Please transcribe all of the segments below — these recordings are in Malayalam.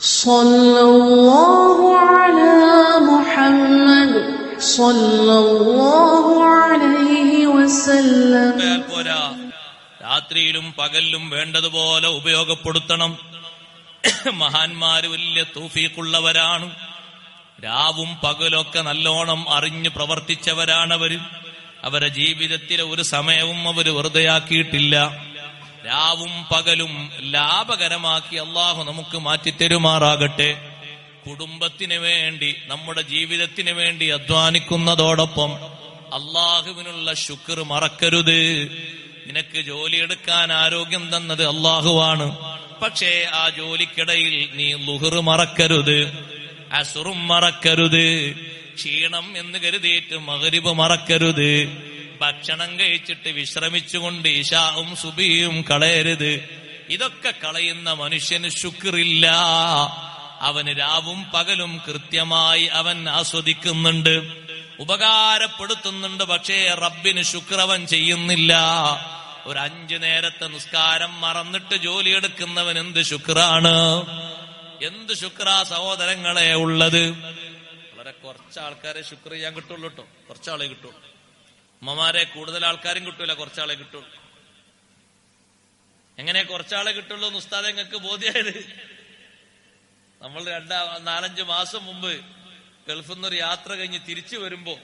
صلى الله على محمد صلى الله عليه وسلم പോയാൽ പോരാ രാത്രിയിലും പകലിലും വേണ്ടതുപോലെ ഉപയോഗപ്പെടുത്തണം മഹാന്മാര് വലിയ തൂഫീക്കുള്ളവരാണ് രാവും പകലൊക്കെ നല്ലോണം അറിഞ്ഞ് പ്രവർത്തിച്ചവരാണവര് അവരെ ജീവിതത്തിലെ ഒരു സമയവും അവര് വെറുതെയാക്കിയിട്ടില്ല രാവും പകലും ലാഭകരമാക്കി അള്ളാഹു നമുക്ക് മാറ്റി തരുമാറാകട്ടെ. കുടുംബത്തിന് വേണ്ടി നമ്മുടെ ജീവിതത്തിന് വേണ്ടി അധ്വാനിക്കുന്നതോടൊപ്പം അള്ളാഹുവിനുള്ള ശുക്ർ മറക്കരുത്. നിനക്ക് ജോലിയെടുക്കാൻ ആരോഗ്യം തന്നത് അള്ളാഹുവാണ്. പക്ഷേ ആ ജോലിക്കിടയിൽ നീ ലുഹർ മറക്കരുത് അസുറും മറക്കരുത് ക്ഷീണം എന്ന് കരുതിയിട്ട് മകരിബ് മറക്കരുത്. ഭക്ഷണം കഴിച്ചിട്ട് വിശ്രമിച്ചുകൊണ്ട് ഇഷാവും സുബിയും കളയരുത്. ഇതൊക്കെ കളയുന്ന മനുഷ്യന് ശുക്രില്ല. അവന് രാവും പകലും കൃത്യമായി അവൻ ആസ്വദിക്കുന്നുണ്ട്. ഉപകാരപ്പെടുത്തുന്നുണ്ട് പക്ഷേ റബ്ബിന് ശുക്രവൻ ചെയ്യുന്നില്ല. ഒരു അഞ്ചു നേരത്തെ നിസ്കാരം മറന്നിട്ട് ജോലിയെടുക്കുന്നവൻ എന്ത് ശുക്രാണ്? എന്ത് ശുക്രാ സഹോദരങ്ങളെ ഉള്ളത്? വളരെ കുറച്ച് ആൾക്കാരെ ശുക്ര ചെയ്യാൻ കിട്ടുള്ളൂ കേട്ടോ കുറച്ചാളെ കിട്ടുള്ളൂ. ഉമ്മമാരെ കൂടുതൽ ആൾക്കാരും കിട്ടൂല കുറച്ചാളെ കിട്ടുള്ളൂ. എങ്ങനെ കുറച്ചാളെ കിട്ടുള്ളൂ എന്ന് ഉസ്താദ് ഞങ്ങൾക്ക് ബോധ്യമായത് നമ്മൾ രണ്ടാ നാലഞ്ച് മാസം മുമ്പ് ഗൾഫിൽ നിന്നൊരു യാത്ര കഴിഞ്ഞ് തിരിച്ചു വരുമ്പോ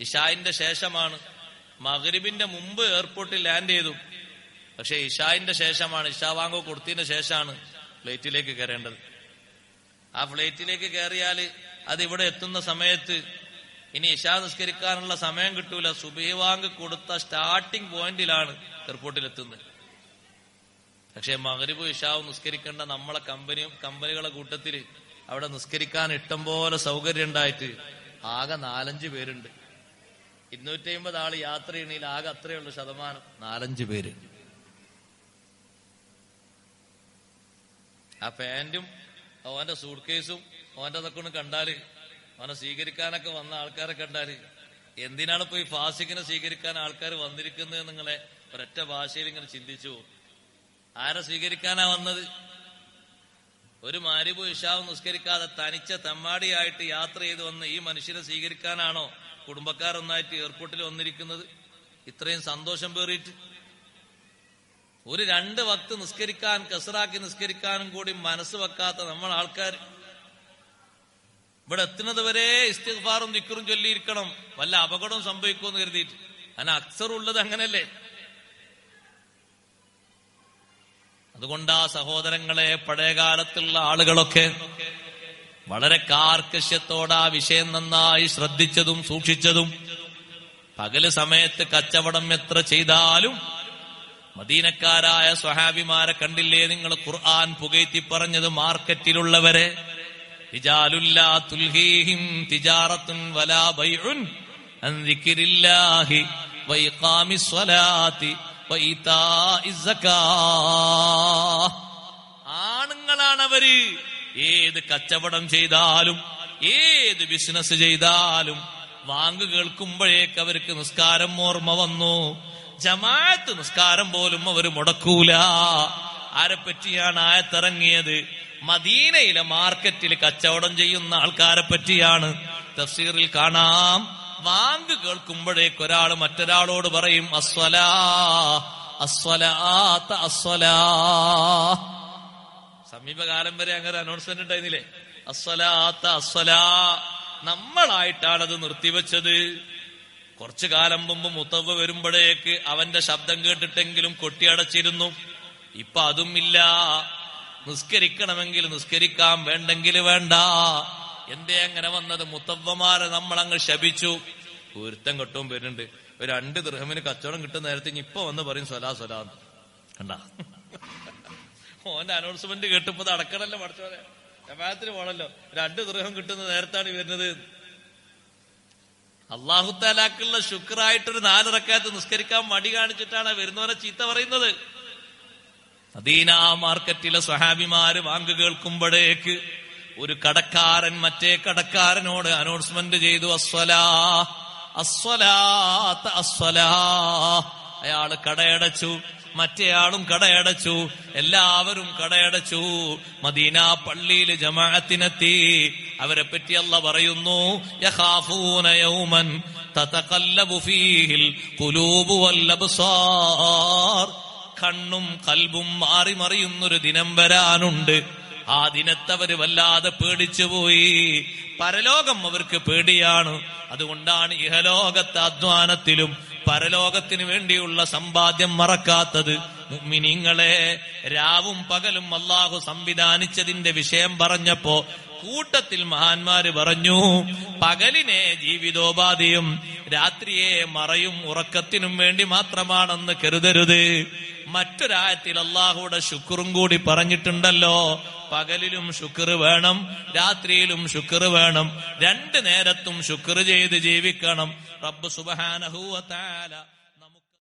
ഇഷായിന്റെ ശേഷമാണ്. മകരിബിന്റെ മുമ്പ് എയർപോർട്ടിൽ ലാൻഡ് ചെയ്തു. പക്ഷെ ഇഷായിന്റെ ശേഷമാണ് ഇഷാ വാങ്ങോ കൊടുത്തതിന് ശേഷമാണ് ഫ്ലൈറ്റിലേക്ക് കയറേണ്ടത്. ആ ഫ്ലൈറ്റിലേക്ക് കയറിയാൽ അത് ഇവിടെ എത്തുന്ന സമയത്ത് ഇനി ഇഷാ നിസ്കരിക്കാനുള്ള സമയം കിട്ടൂല. സുബീവാങ്ക് കൊടുത്ത സ്റ്റാർട്ടിംഗ് പോയിന്റിലാണ് എയർപോർട്ടിൽ എത്തുന്നത്. പക്ഷെ മകരിബ് ഇഷാവും നിസ്കരിക്കേണ്ട നമ്മളെ കമ്പനി കമ്പനികളെ കൂട്ടത്തിൽ അവിടെ നിസ്കരിക്കാൻ ഇഷ്ടം പോലെ സൗകര്യം ഉണ്ടായിട്ട് ആകെ നാലഞ്ച് പേരുണ്ട്. ഇരുന്നൂറ്റി അമ്പത് ആൾ യാത്ര ചെയ്യണേൽ ആകെ അത്രയുള്ള ശതമാനം. നാലഞ്ച് പേര്. ആ പാന്റും ഓന്റെ സൂട്ട് കേസും ഓന്റെ അതൊക്കെ ഒന്ന് കണ്ടാൽ അവനെ സ്വീകരിക്കാനൊക്കെ വന്ന ആൾക്കാരെ കണ്ടാൽ എന്തിനാണ് ഇപ്പൊ ഈ ഫാസിഖിനെ സ്വീകരിക്കാൻ ആൾക്കാർ വന്നിരിക്കുന്നത് നിങ്ങളെ ഒരൊറ്റ ഭാഷയിൽ ഇങ്ങനെ ചിന്തിച്ചു? ആരെ സ്വീകരിക്കാനാ വന്നത്? ഒരു മാരിബു ഇഷാവും നിസ്കരിക്കാതെ തനിച്ച തെമ്മാടിയായിട്ട് യാത്ര ചെയ്ത് വന്ന് ഈ മനുഷ്യനെ സ്വീകരിക്കാനാണോ കുടുംബക്കാരൊന്നായിട്ട് എയർപോർട്ടിൽ വന്നിരിക്കുന്നത്? ഇത്രയും സന്തോഷം പേറിയിട്ട്. ഒരു രണ്ട് വക്ത് നിസ്കരിക്കാൻ കസറാക്കി നിസ്കരിക്കാനും കൂടി മനസ്സ് വെക്കാത്ത നമ്മൾ ആൾക്കാർ ഇവിടെ എത്തുന്നത് വരെ ഇസ്തിഫാറും നിക്കറും ചൊല്ലിയിരിക്കണം. വല്ല അപകടവും സംഭവിക്കുമെന്ന് കരുതിയിട്ട്. അതിന് അക്സറുള്ളത് അങ്ങനല്ലേ? അതുകൊണ്ട് ആ സഹോദരങ്ങളെ പഴയകാലത്തുള്ള ആളുകളൊക്കെ വളരെ കാർക്കശ്യത്തോടെ ആ വിഷയം നന്നായി ശ്രദ്ധിച്ചതും സൂക്ഷിച്ചതും പകൽ സമയത്ത് കച്ചവടം എത്ര ചെയ്താലും മദീനക്കാരായ സ്വഹാബിമാരെ കണ്ടില്ലേ നിങ്ങൾ ഖുർആൻ പുകയ്ത്തി പറഞ്ഞത് മാർക്കറ്റിലുള്ളവരെ? റിജാലുല്ലാ അവർ ഏത് കച്ചവടം ചെയ്താലും ഏത് ബിസിനസ് ചെയ്താലും വാങ്ങു കേൾക്കുമ്പോഴേക്ക് അവർക്ക് നിസ്കാരം ഓർമ്മ വന്നു. ജമാഅത്ത് നിസ്കാരം പോലും അവർ മുടക്കൂല. ആരെപ്പറ്റിയാണ് ആയത്തിറങ്ങിയത്? മദീനയിലെ മാർക്കറ്റിൽ കച്ചവടം ചെയ്യുന്ന ആൾക്കാരെ പറ്റിയാണ് തഫ്സീറിൽ കാണാം. വാങ്ക് കേൾക്കുമ്പോഴേക്ക് ഒരാൾ മറ്റൊരാളോട് പറയും അസ്വലാ അസ്വലാത്ത അസ്വലാ. സമീപകാലം വരെ അങ്ങനെ അനൗൺസ്മെന്റ് ഉണ്ടായിരുന്നില്ലേ? അസ്വലാത്ത അസ്വലാ. നമ്മളായിട്ടാണ് അത് നിർത്തിവെച്ചത്. കുറച്ചു കാലം മുമ്പ് മുത്തവ് വരുമ്പോഴേക്ക് അവന്റെ ശബ്ദം കേട്ടിട്ടെങ്കിലും കൊട്ടിയടച്ചിരുന്നു. ഇപ്പൊ അതും ഇല്ല നിസ്കരിക്കണമെങ്കിൽ നിസ്കരിക്കാം വേണ്ടെങ്കിൽ വേണ്ട. എന്തേ അങ്ങനെ വന്നത്? മുത്തവ്വമാരെ നമ്മൾ അങ്ങ് ശപിച്ചു. ഒരുത്തം കെട്ടും വരുന്നുണ്ട്. ഒരു രണ്ട് ദൃഹമിന് കച്ചവടം കിട്ടുന്ന നേരത്തെ ഇപ്പൊ വന്ന് പറയും സ്വലാ സ്വലാ. കണ്ട? ഓന്റെ അനൗൺസ്മെന്റ് കേട്ടപ്പോ അടക്കണല്ലോ പഠിച്ചോലെ ജമാത്തിന് പോണല്ലോ. രണ്ട് ദൃഹം കിട്ടുന്ന നേരത്താണ് വരുന്നത്. അള്ളാഹുത്താലാക്കുള്ള ശുക്രായിട്ടൊരു നാലിറക്കാത്ത് നിസ്കരിക്കാൻ മടി കാണിച്ചിട്ടാണ് വരുന്നവരെ ചീത്ത പറയുന്നത്. മദീന മാർക്കറ്റിലെ സ്വഹാബിമാര് വാങ്ക് കേൾക്കുമ്പോഴേക്ക് ഒരു കടക്കാരൻ മറ്റേ കടക്കാരനോട് അനൗൺസ്മെന്റ് ചെയ്തു അസ്വലാ അസ്വലാത്ത അസ്വലാ. അയാൾ കടയടച്ചു മറ്റേയാളും കടയടച്ചു എല്ലാവരും കടയടച്ചു. മദീന പള്ളിയിൽ ജമാഅത്തിനെത്തി. അവരെ പറ്റി അല്ല പറയുന്നു യൗമൻ തതഖല്ലബു ഫീഹിൽ ഖുലൂബു വൽ കണ്ണും കൽബും മാറി മറിയുന്നൊരു ദിനം വരാനുണ്ട്. ആ ദിനത്തവര് വല്ലാതെ പേടിച്ചുപോയി പരലോകം അവർക്ക് പേടിയാണ്. അതുകൊണ്ടാണ് ഇഹലോകത്തെ അധ്വാനത്തിലും പരലോകത്തിന് വേണ്ടിയുള്ള സമ്പാദ്യം മറക്കാത്തത്. മുഅ്മിനീങ്ങളെ രാവും പകലും അള്ളാഹു സംവിധാനിച്ചതിന്റെ വിഷയം പറഞ്ഞപ്പോ കൂട്ടത്തിൽ മഹാന്മാര് പറഞ്ഞു പകലിനെ ജീവിതോപാധിയും രാത്രിയെ മറയും ഉറക്കത്തിനും വേണ്ടി മാത്രമാണെന്ന് കരുതരുത്. മറ്റൊരായത്തിൽ അള്ളാഹുടെ ശുക്റും കൂടി പറഞ്ഞിട്ടുണ്ടല്ലോ. പകലിലും ശുക്ർ വേണം രാത്രിയിലും ശുക്ർ വേണം. രണ്ടു നേരത്തും ശുക്ർ ചെയ്ത് ജീവിക്കണം. റബ്ബ് സുബഹാനഹൂവ താല